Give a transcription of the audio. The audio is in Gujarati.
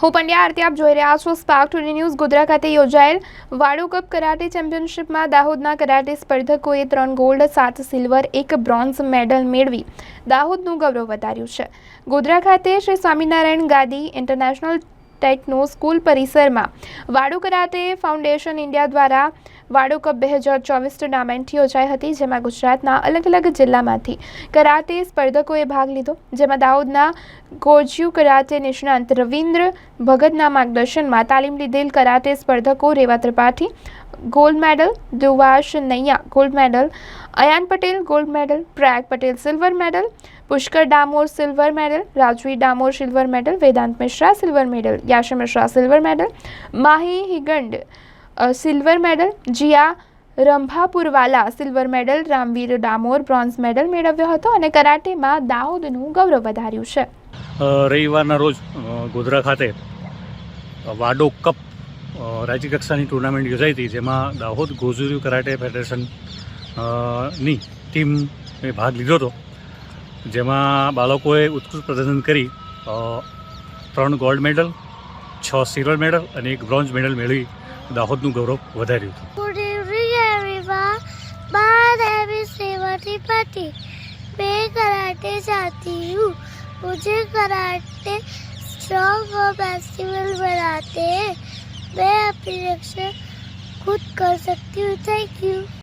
હું પંડ્યા આરતી, આપ જોઈ રહ્યા છો સ્પાર્ક ટુડે ન્યૂઝ ગોધરા ખાતે યોજાયેલ વાડો કપ કરાટે ચેમ્પિયનશિપમાં દાહોદના કરાટે સ્પર્ધકોએ ત્રણ ગોલ્ડ, સાત સિલ્વર, એક બ્રોન્ઝ મેડલ મેળવી દાહોદનું ગૌરવ વધાર્યું છે. ગોધરા ખાતે શ્રી સ્વામિનારાયણ ગાદી ઇન્ટરનેશનલ ટેકનો સ્કૂલ પરિસરમાં વાડો કરાટે ફાઉન્ડેશન ઇન્ડિયા દ્વારા વાડો કપ બે હજાર ચોવીસ ટુર્નામેન્ટ યોજાઈ હતી, જેમાં ગુજરાતના અલગ અલગ જિલ્લામાંથી કરાટે સ્પર્ધકોએ ભાગ લીધો, જેમાં દાહોદના ગોજ્યુ કરાટે નિષ્ણાંત રવિન્દ્ર ભગતના માર્ગદર્શનમાં તાલીમ લીધેલ કરાટે સ્પર્ધકો Reva Tripathi, gold medal Duvash Naiya gold medal, Ayan Patel gold medal Prayag Patel silver medal, Pushkar Damor silver medal, Rajvi Damor silver medal, Vedant Mishra silver medal, Yash Mishra silver medal, Mahi હિગંડ silver medal Jiya Rambhapurwala silver medal Ramveer Damor bronze medal મેળવ્યો હતો અને કરાટેમાં દાહોદનું ગૌરવ વધાર્યું છે. રવિવારના રોજ ગોધરા ખાતે વાડો કપ રાજ્યકક્ષાની ટુર્નામેન્ટ યોજાઈ હતી, જેમાં દાહોદ ગોઝુરી કરાટે ફેડરેશનની ટીમે ભાગ લીધો હતો, જેમાં બાળકોએ ઉત્કૃષ્ટ પ્રદર્શન કરી ત્રણ ગોલ્ડ મેડલ છ સિલ્વર મેડલ અને એક બ્રોન્ઝ મેડલ મેળવી. દાહોદનું ગૌરવ વધાર્યું હતું Good evening, everyone. My name is Srimati Pati. मैं कराटे जाती हूँ मुझे कराटे स्ट्रॉन्ग और फ्लेक्सिबल बनाते हैं मैं अपनी रक्षा खुद कर सकती हूँ थैंक यू